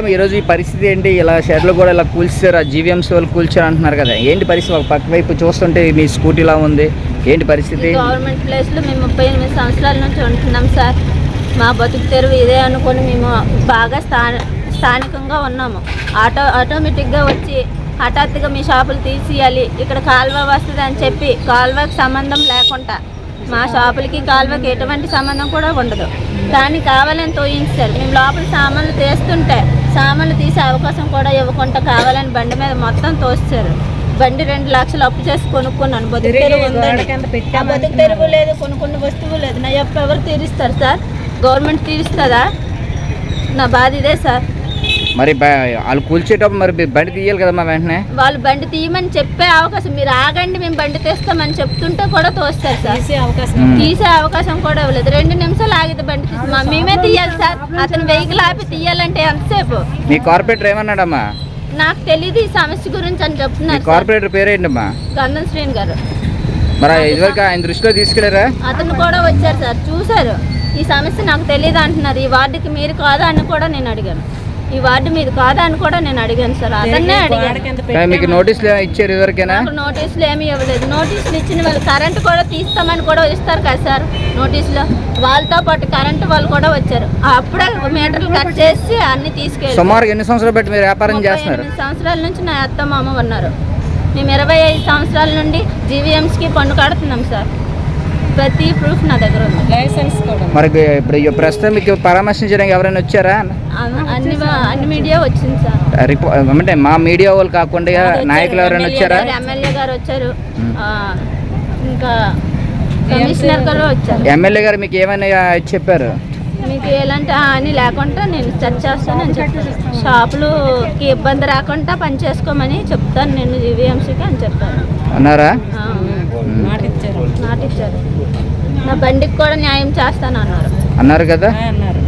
ఏంటమ్మా ఈరోజు ఈ పరిస్థితి ఏంటి? ఇలా షెడ్లు కూడా ఇలా కూల్చారు ఆ జీవీఎంసీ వాళ్ళు కూల్చారు అంటున్నారు కదా. ఏంటి పరిస్థితి? ఒక పక్క వైపు చూస్తుంటే మీ స్కూటీ ఇలా ఉంది. ఏంటి పరిస్థితి? గవర్నమెంట్ ప్లేస్లో మేము ముప్పై ఎనిమిది సంవత్సరాల నుంచి ఉంటున్నాం సార్. మా బతుకు తెరువు ఇదే అనుకొని మేము బాగా స్థాన స్థానికంగా ఉన్నాము. ఆటో ఆటోమేటిక్గా వచ్చి హఠాత్తుగా మీ షాపులు తీసేయాలి. ఇక్కడ కాలువ వస్తుంది అని చెప్పి కాలువకి సంబంధం లేకుండా మా షాపులకి కాలువకి ఎటువంటి సంబంధం కూడా ఉండదు. దాన్ని కావాలని తోయించారు మేము లోపల సామాన్లు తీస్తుంటే సామాన్లు తీసే అవకాశం కూడా ఇవ్వకుండా కావాలని బండి మీద మొత్తం తోస్తారు బండి రెండు లక్షలు అప్పు చేసి కొనుక్కున్నాను. బతుకు తెరువు బతుకు లేదు కొనుక్కున్న వస్తువు లేదు. నా యొక్క ఎవరు తీరుస్తారు సార్? గవర్నమెంట్ తీరుస్తుందా? నా బాధ ఇదే సార్. మరి వాళ్ళు కూల్చేటప్పుడు మరి బండి తీయాలి కదమ్మా వెంటనే? వాళ్ళు బండి తీయమని చెప్పే అవకాశం మీరు ఆగండి మేము బండి తీస్తామని చెప్తుంటే కూడా తోస్తారు సార్. తీసే అవకాశం కూడా ఇవ్వలేదు. రెండు నిమిషాలు ఆగితే బండి తీసి మా- మేమే తీయాలి సార్. అతను వెహికల్ ఆపి తీయాలంటే ఎంతసేపు? మీ కార్పొరేటర్ ఏమన్నాడమ్మా? నాకు తెలియదు ఈ సమస్య గురించి అని చెప్తున్నారు కార్పొరేటర్ పేరేంటమ్మా? గంధం శ్రీని గారు. మరి ఇదివరకు ఆయన దృష్టిలో తీసుకెళ్ళారా అతను కూడా వచ్చారు సార్. చూశారు. ఈ సమస్య నాకు తెలియదు అంటున్నారు. ఈ వార్డుకి మీరు కాదా అని కూడా నేను అడిగాను. ఈ వార్డు మీది కాదా అని కూడా నేను అడిగాను సార్. అతన్నే అడిగాను. మీకు నోటీసులు ఇచ్చారు ఇదివరకేనా నాకు నోటీసులు ఏమీ ఇవ్వలేదు. నోటీసులు ఇచ్చిన వాళ్ళు కరెంట్ కూడా తీస్తామని కూడా ఇస్తారు కదా సార్. నోటీసులో. వాళ్ళతో పాటు కరెంటు వాళ్ళు కూడా వచ్చారు. అప్పుడే మీటర్లు కట్ చేసి అన్ని తీసుకెళ్ళి సుమారు ఎన్ని సంవత్సరాలు బట్టి మీరు వ్యాపారం చేస్తున్నారు ఎనిమిది సంవత్సరాల నుంచి నా అత్త మామ ఉన్నారు. మేము ఇరవై ఐదు సంవత్సరాల నుండి జీవీఎంస్కి పన్ను కడుతున్నాం సార్. ప్రతి ప్రూఫ్ నా దగ్గర ఉంది. లైసెన్స్ కూడా. మరి ఇప్పుడు ఈ ప్రస్తుతం మీకు పరామర్శించడానికి ఎవరైనా వచ్చారా? అన్ని అన్ని మీడియా వచ్చింది సార్. రిపో- అంటే మా మీడియా వాళ్ళు కాకుండా నాయకులు ఎవరైనా వచ్చారా? ఎమ్మెల్యే గారు వచ్చారు. ఆ, ఇంకా కమిషనర్ గారు వచ్చారు. ఎమ్మెల్యే గారు మీకు ఏమైనా చెప్పారు? మీకు ఎలాంటి హాని లేకుండా నేను సెర్చ్ చేస్తానని చెప్పాను షాపులకి ఇబ్బంది రాకుండా పని చేసుకోమని చెప్తాను నేను జీవీఎంసీకి అని చెప్పాను అన్నారా? ఆ, మాటిచ్చారు నాటిచ్చారు నా బండికి కూడా న్యాయం చేస్తాను అన్నారు అన్నారు కదా అన్నారు.